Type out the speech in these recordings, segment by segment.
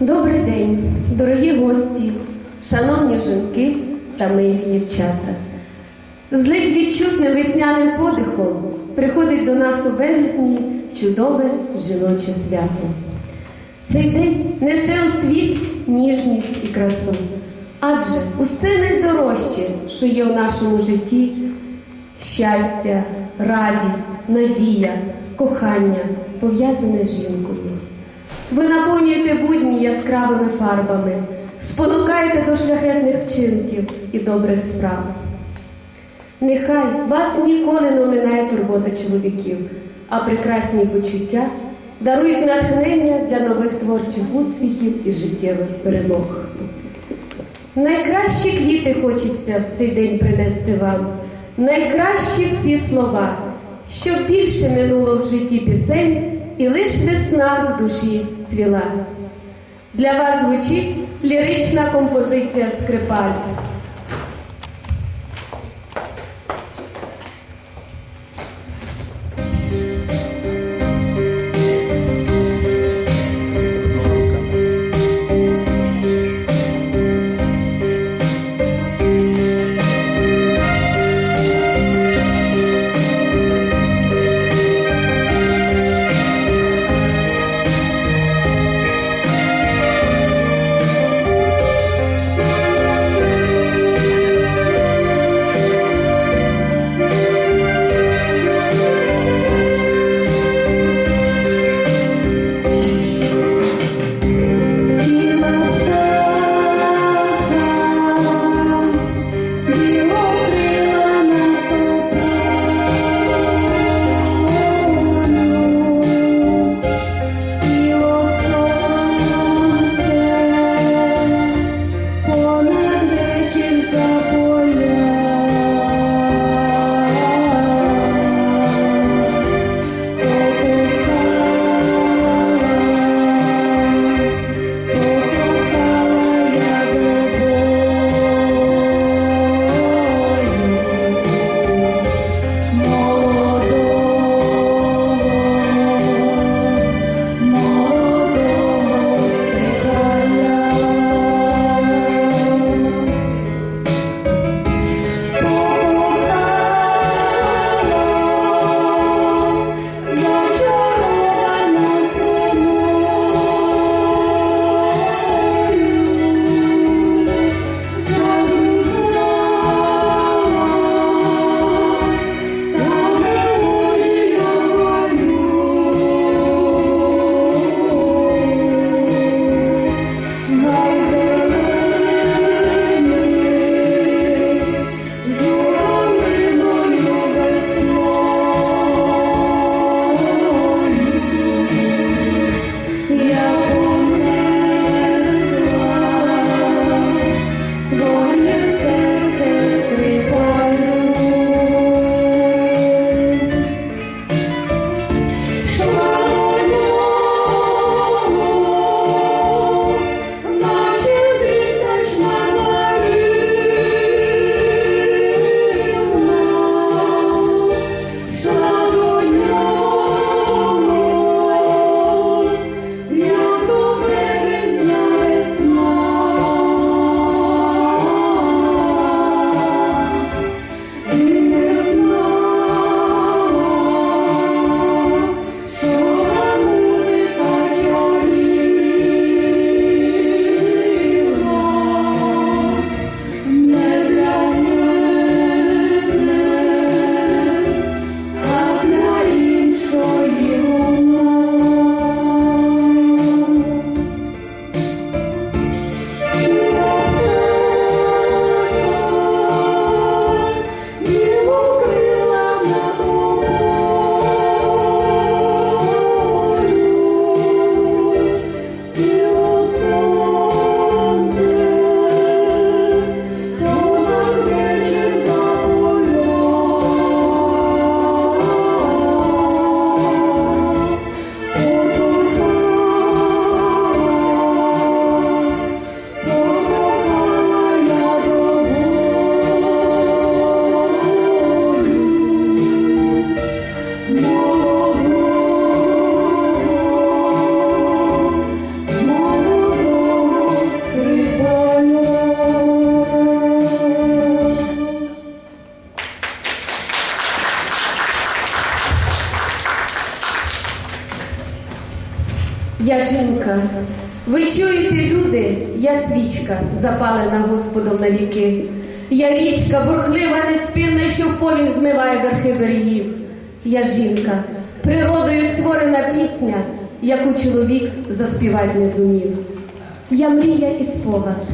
Добрий день, дорогі гості, шановні жінки та милі дівчата. Злить відчутним весняним подихом приходить до нас у березні чудове жіноче свято. Цей день несе у світ ніжність і красу, адже усе найдорожче, що є у нашому житті щастя, радість, надія, кохання пов'язане з жінкою. Ви наповнюєте будні яскравими фарбами, спонукаєте до шляхетних вчинків і добрих справ. Нехай вас ніколи не оминає турбота чоловіків, а прекрасні почуття дарують натхнення для нових творчих успіхів і життєвих перемог. Найкращі квіти хочеться в цей день принести вам, найкращі всі слова, щоб більше минуло в житті пісень і лиш весна в душі цвіла. Для вас звучить лірична композиція скрипаль. Я жінка. Ви чуєте, люди, я свічка, запалена Господом на віки. Я річка, бурхлива, неспінна, що в повінь змиває верхи берегів. Я жінка, природою створена пісня, яку чоловік заспівать не зумів. Я мрія і спогад,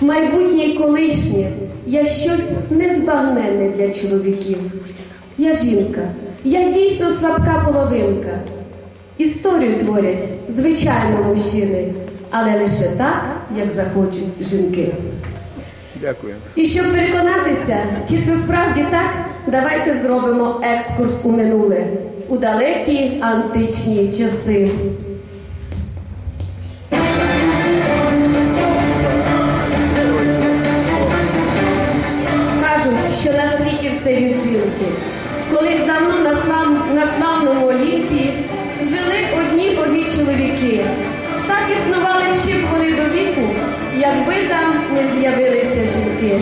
майбутнє й колишнє, я щось незбагненне для чоловіків. Я жінка, я дійсно слабка половинка. Історію творять звичайно мужчини, але лише так, як захочуть жінки. Дякую. І щоб переконатися, чи це справді так, давайте зробимо екскурс у минуле, у далекі античні часи. Кажуть, що на світі все від жінки. Колись давно на, славному Олімпі існували б вони до віку, якби там не з'явилися жінки.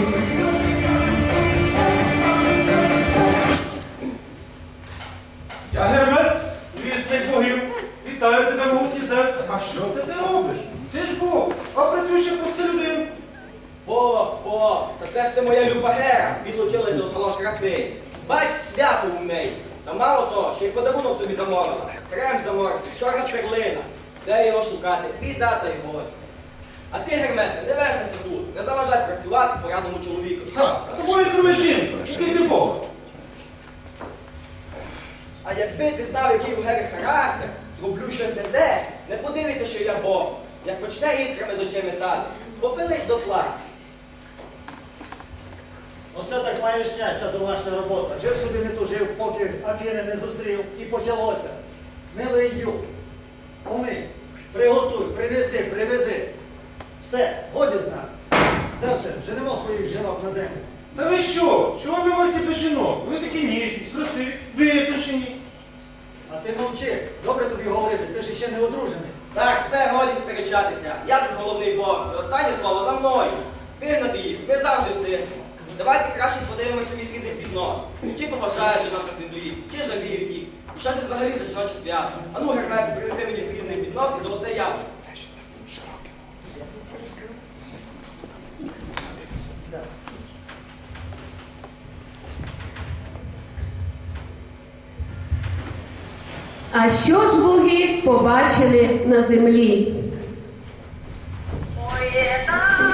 Де його шукати? Біда та й горе. А ти, Гермесе, не вертайся тут, не заважай працювати порядному чоловіку. А тобою керує жінка. Який ти Бог? А якби ти знав, який у Гери характер, зроблю щось не те, не подивиться, що я Бог. Як почне іскрами з очей метатись, спопилить до платі. Оце так маєшня, ця домашня робота. Жив собі не тужив, поки Афіни не зустрів і почалося. Милий юг, умий, приготуй, принеси, привези. Все, годі з нас. Це все, женемо своїх жінок на землю. Та ви що? Чого ви маєте без жінок? Ви такі ніжні, красиві, витончені. А ти мовчи, добре тобі говорити, ти ж ще не одружений. Так, все, годі сперечатися. Я тут головний Бог. Останнє слово за мною. Вигнати їх, ми завжди встигнемо. Давайте краще подивимося свій східних відносин. Чи поважають жінок на світові, чи жаліють їх. І що це взагалі за жіноче свято? А ну, Гермес, принеси мені східний віднос і золоте яблуко. А що ж боги побачили на землі? Ой, там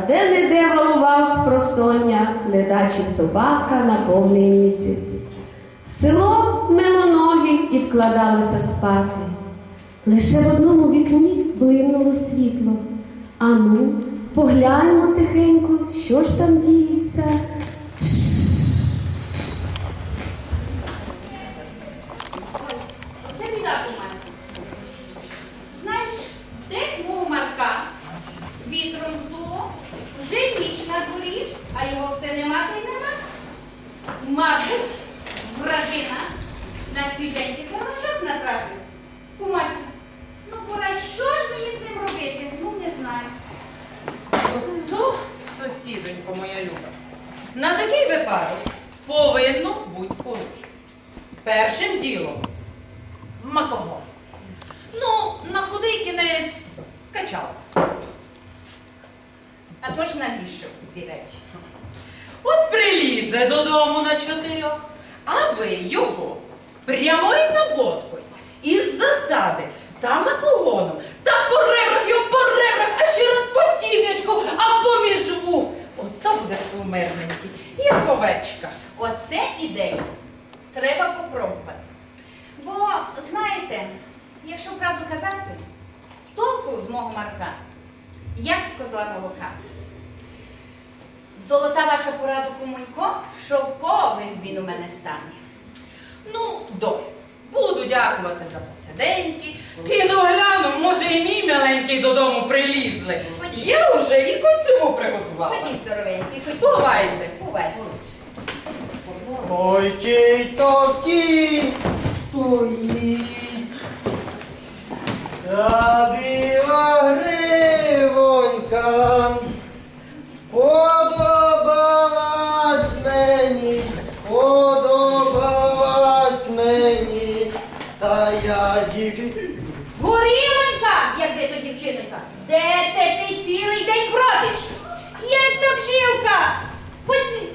та де-не-де валував з просоння, ледачі собака на повний місяць. Село мило ноги і вкладалося спати. Лише в одному вікні блимнуло світло. Ану, погляньмо тихенько, що ж там діється. Оце біда у нас. Знаєш, десь мого Марка вітром здуло, вже ніч на дворі, а його все нема та й нема. Мабуть, вражина на свіженький корочок натрапив. Кумасю, ну порадь, що ж мені з ним робити? Ну, не знаю. То, сусідонько моя люба, на такий випадок повинно бути порушено. Першим ділом макогон. Ну, на худий кінець качав. А то ж навіщо ці речі? От прилізе додому на чотирьох, а ви його прямою наводкою із засади та макогоном, та по ребрах його по ребрах, а ще раз по тім'ячку, а поміж вух. Ото буде сумирненький, як овечка. Оце ідея. Треба попробувати. Бо, знаєте, якщо правду казати, толку з мого Марка, як з козла молока. Золота ваша порада, кумонько, шовковим він у мене стане. Ну, добре. Буду дякувати за посиденьки. Піду гляну, може і мій миленький додому прилізли. Ходіть. Я вже і коцюбу приготувала. Ходіть здоровенький, ходіть. Бувайте. Бувайте. Ой, кий тоски стоїть. Та цілий день бродиш? Як та бжилка? Ці-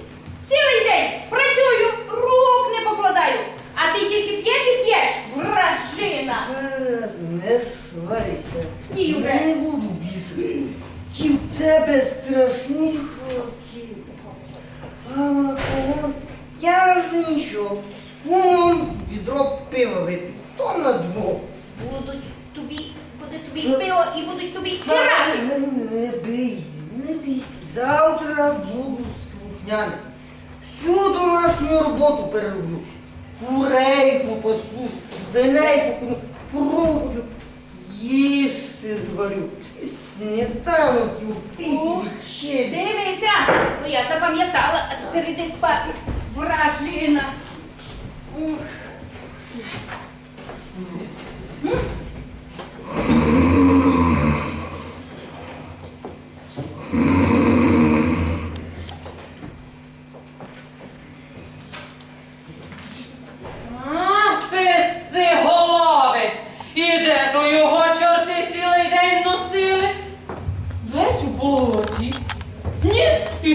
цілий день працюю, рук не покладаю. А ти тільки п'єш і п'єш, вражина. Не сварися. Ні, вже. Я не буду більше. Ті в тебе страшні хлопці. А я ж нічого. З кумом відро пива випив. То на двох. Будуть тобі пиво і будуть тобі тірафи. Не, не бійся, не бійся. Завтра буду слухняним. Всю домашню роботу перероблю. Курей попасу, свиней покину, пробую, їсти зварю. Сніданок і пити вечерю. Дивися, бо я запам'ятала, а тепер іди спати. Вражина. Ух. А,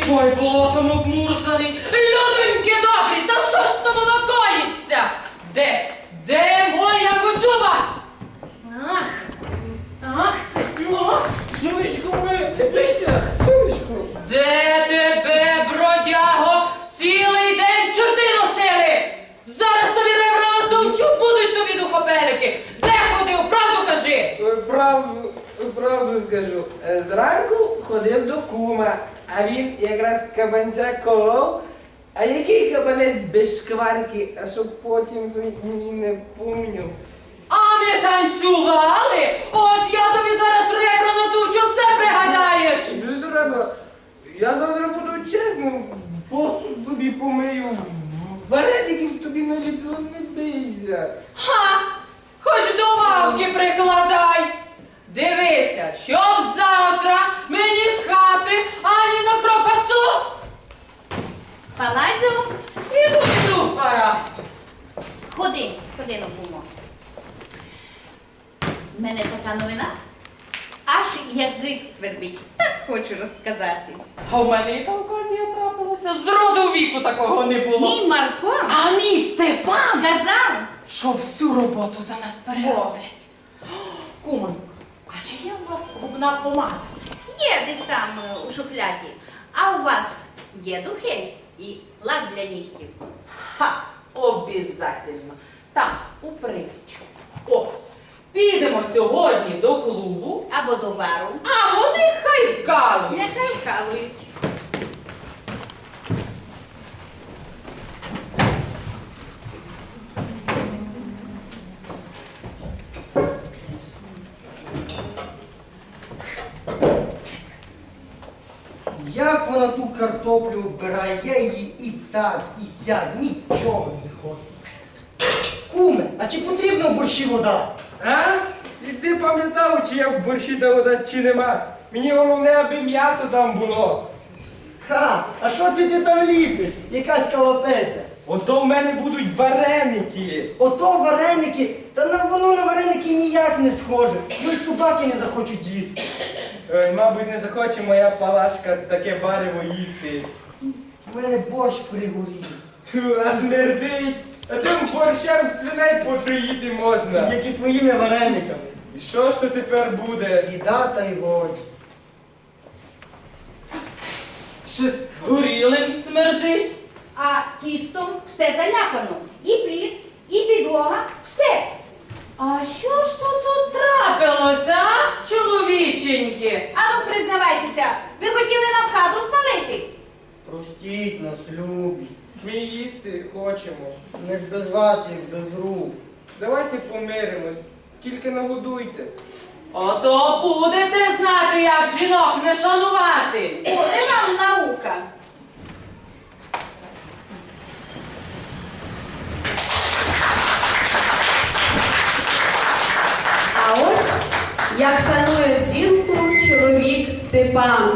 той болотом обмурзаний. Людоньки добрі, та що ж то воно? Де моя куцюба? Ах, ах, ти, ох, Сонечко моє, дивися, сонечко. де тебе, бродяго, цілий день чорти носили? Зараз тобі ребра натовчу, будуть тобі духопелики. Де ходив, правду кажи? Е, Правду, правду скажу. Е, Зранку ходив до кума, а він якраз кабанця колов. А який кабанець без шкварки, а щоб потім ви не помню. А не танцювали? Ось я тобі зараз ребра натовчу, все пригадаєш. Не треба. Я завтра буду чесним, посуд тобі помию. Вареників тобі наліплю, не бийся. Ха! Хоч до вавки прикладай. Дивися, щоб завтра мені з хати ані на прокату. Палазю, Піду, піду, Парасю. ходи, ходи на кумо. В мене така новина. Аж язик свербить. Так хочу розказати. А в мене яка оказія трапилася? З роду віку такого не було. Мій Марко А мій Степан, казав, що всю роботу за нас перероблять. Кумонько, а чи є у вас губна помада? є десь там е, у шухляді. А у вас є духи і лак для нігтів. Ха, обязательно. Так, у притчу. О, підемо сьогодні до клубу, Або до бару. а вони хай вкалують. Нехай вкалують. Як вона ту картоплю вбирає, я її і так, і сяк, нічого не виходить. Куме, а чи потрібна в борщі вода? А? І ти пам'ятав, чи я в борщі та вода, чи нема? Мені головне, аби м'ясо там було. Ха, а що це ти там ліпиш? Якась калапеця. Ото в мене будуть вареники. Ото вареники, та на воно на вареники ніяк не схоже. Ну й собаки не захочуть їсти. Ой, мабуть, не захоче моя палашка таке варево їсти. У мене борщ пригорів. Фу, А смердить. А тим борщем свиней потруїти можна. Як і твоїми варениками. І що ж то тепер буде? Біда та й годі. Щось горілим смердить. А тістом все заляпано. І плід, і підлога, все. А що ж то тут трапилося, а, чоловіченьки? Ану, признавайтеся, ви хотіли нам хату спалити? Простіть нас, любі. Ми їсти хочемо. Не ж без вас, як без рук. Давайте помиримось, тільки нагодуйте. Ото будете знати, як жінок не шанувати. Буде нам наука. Як шанує жінку чоловік Степан.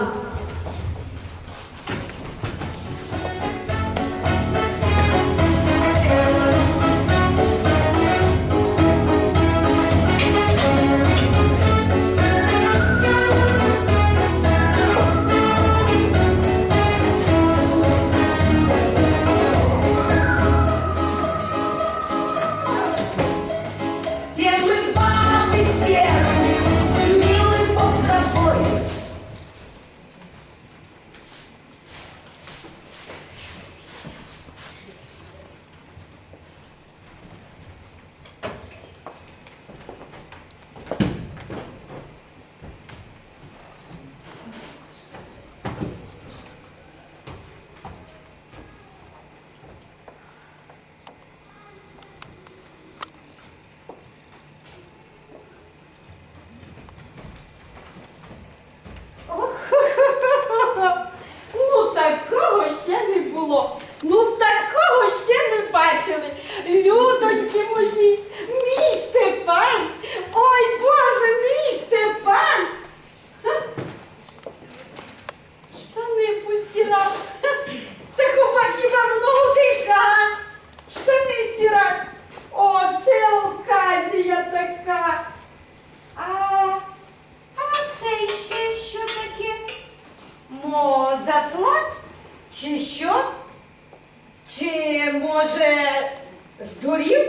Здурів?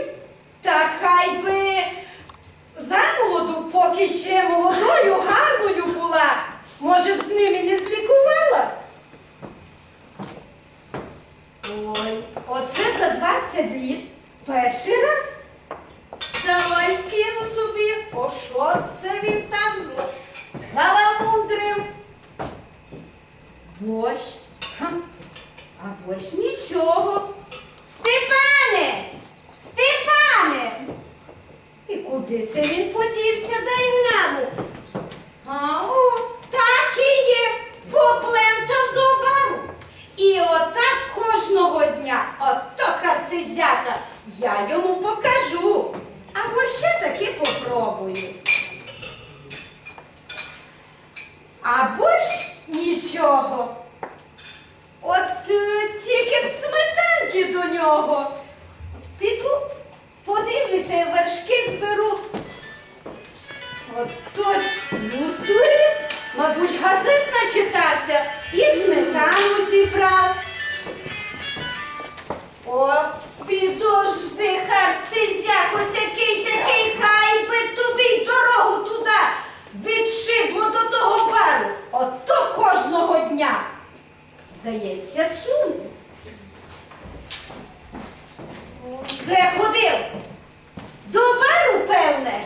Та хай би замолоду, поки ще молодою, гарною була. Може б з ними не злікувала? Ой, оце за 20 літ перший раз. Давай кину собі, о що це він там зло- згаламундрив? Борщ? А борщ нічого. Степане! Степане! І куди це він подівся, дай гляну? А, о, так і є, поплентав до бару. І отак кожного дня, ото харцизята, я йому покажу. А борща таки попробую. А борщ нічого. От е, тільки б сметанки до нього. Піду, подивлюся, вершки зберу. От той здурів, мабуть, газет начитався і сметану зібрав. О, підожди, харцизяк, ось який такий, хай би тобі дорогу туди відшибло до того бару. Ото кожного дня. Здається, суне. Де ходив? До бару, певне.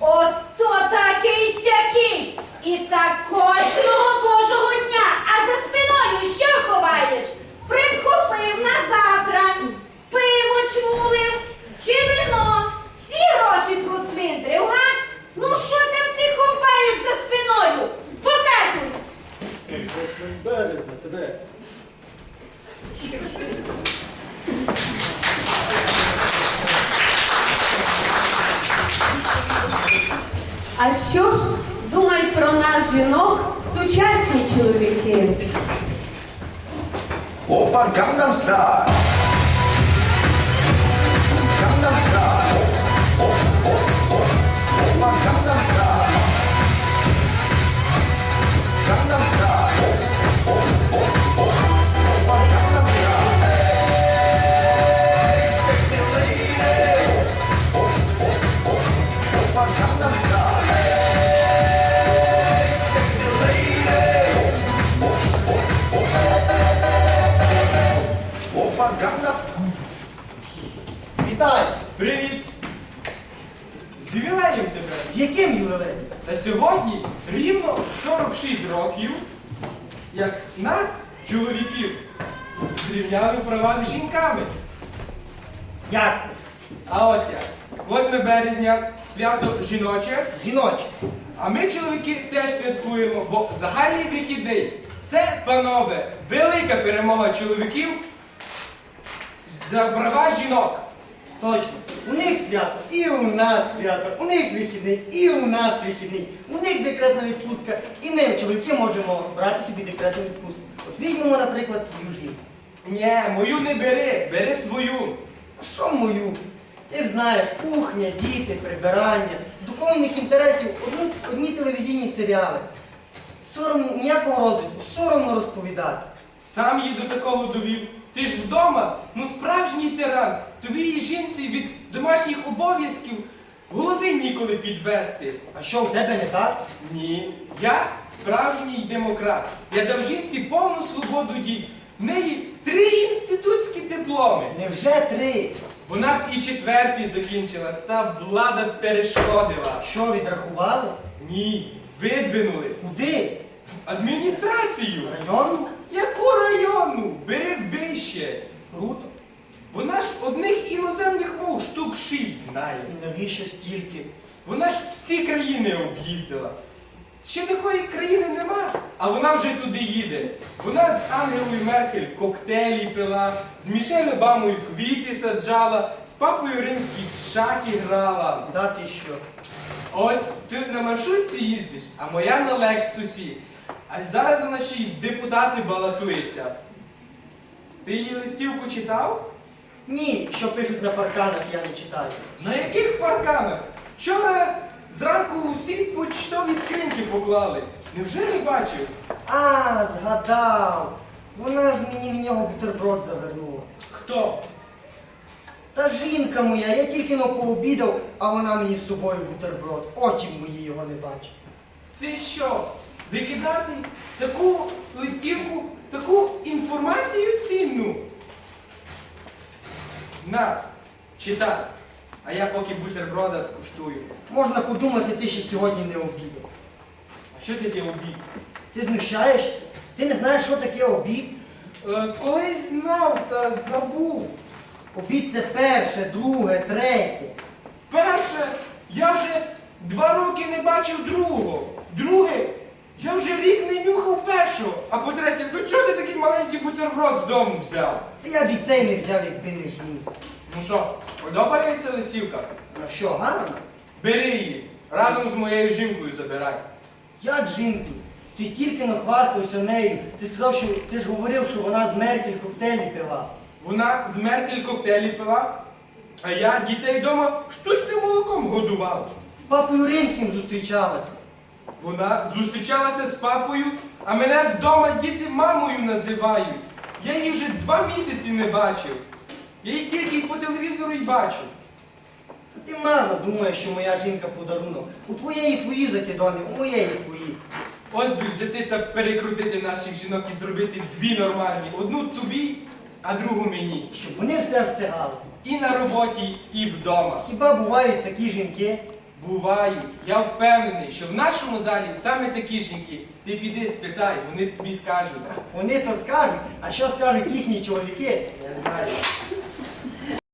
Ото такий сякий. І так кожного божого дня. А за спиною що ховаєш? Прихопив на завтра. Пиво чмулив чи вино. Всі гроші процвиндрив, га? Ну що там ти ховаєш за спиною? Показуй. Береться тебе. А що ж думають про нас жінок сучасні чоловіки? Опа Gangnam Style. Як ти? А ось як. 8 березня свято жіноче, Жіноче. а ми, чоловіки, теж святкуємо, бо загальний вихідний. Це, панове, велика перемога чоловіків за права жінок. Точно. У них свято, і у нас свято, у них вихідний, і у нас вихідний. У них декретна відпустка, і ми, чоловіки, можемо брати собі декретну відпустку. От візьмемо, наприклад, твою жінку. Ні, мою не бери, бери свою. Що мою? Ти знаєш, кухня, діти, прибирання, духовних інтересів, одні, одні телевізійні серіали. Сором, ніякого розвитку, соромно розповідати. Сам її до такого довів. Ти ж вдома, ну справжній тиран. Твоїй жінці від домашніх обов'язків голови ніколи підвести. А що в тебе не так? Ні, я справжній демократ. Я дав жінці повну свободу дій. В неї три інститутські дипломи. Невже три? Вона б і четвертий закінчила, та влада перешкодила. Що відрахували? Ні, видвинули. Куди? В адміністрацію. Районну? Яку районну? Бери вище. Круто. Вона ж одних іноземних мов штук шість знає. І навіщо стільки? Вона ж всі країни об'їздила. Ще такої країни нема, а вона вже туди їде. Вона з Ангелою Меркель коктейлі пила, з Мішель Обамою квіти саджала, з папою римський в шахи грала. Да ти що? Ось ти на маршрутці їздиш, а моя на Лексусі. А зараз вона ще й в депутати балотується. Ти її листівку читав? Ні, що пишуть на парканах, я не читаю. На яких парканах? Вчора зранку усі почтові скриньки поклали. Невже не бачив? А, згадав. Вона ж мені в нього бутерброд завернула. Хто? Та жінка моя, я тільки но пообідав, а вона мені з собою бутерброд. Очі мої його не бачать. Ти що? Викидати таку листівку, таку інформацію цінну? На, читай. А я поки бутерброда скуштую. Можна подумати, ти ще сьогодні не обідав. А що таке обід? Ти знущаєшся? Ти не знаєш, що таке обід? Е, колись знав та забув. Обід це перше, друге, третє. Перше, я вже два роки не бачив другого. Друге, я вже рік не нюхав першого. А по-третє, ну чого ти такий маленький бутерброд з дому взяв? Та я б і цей не взяв, якби не жінка. Ну що, подобається лисівка? Ну що, гарно? Бери її. Разом з моєю жінкою забирай. Як жінку? Ти тільки но хвастався нею. Ти сказав, що ти ж говорив, що вона з Меркель коктейлі пила. Вона з Меркель коктейлі пила, а я дітей вдома штучним молоком годував. З папою римським зустрічалася. Вона зустрічалася з папою, а мене вдома діти мамою називають. Я її вже два місяці не бачив. Я її тільки по телевізору й бачу. Та ти марно думаєш, що моя жінка подарунок. У твоєї свої закидони, у моєї свої. Ось би взяти та перекрутити наших жінок і зробити дві нормальні. Одну тобі, а другу мені. Щоб вони все встигали. І на роботі, і вдома. Хіба бувають такі жінки? Бувають. Я впевнений, що в нашому залі саме такі жінки. Ти піди спитай, вони тобі скажуть. Вони то скажуть, а що скажуть їхні чоловіки? Я знаю.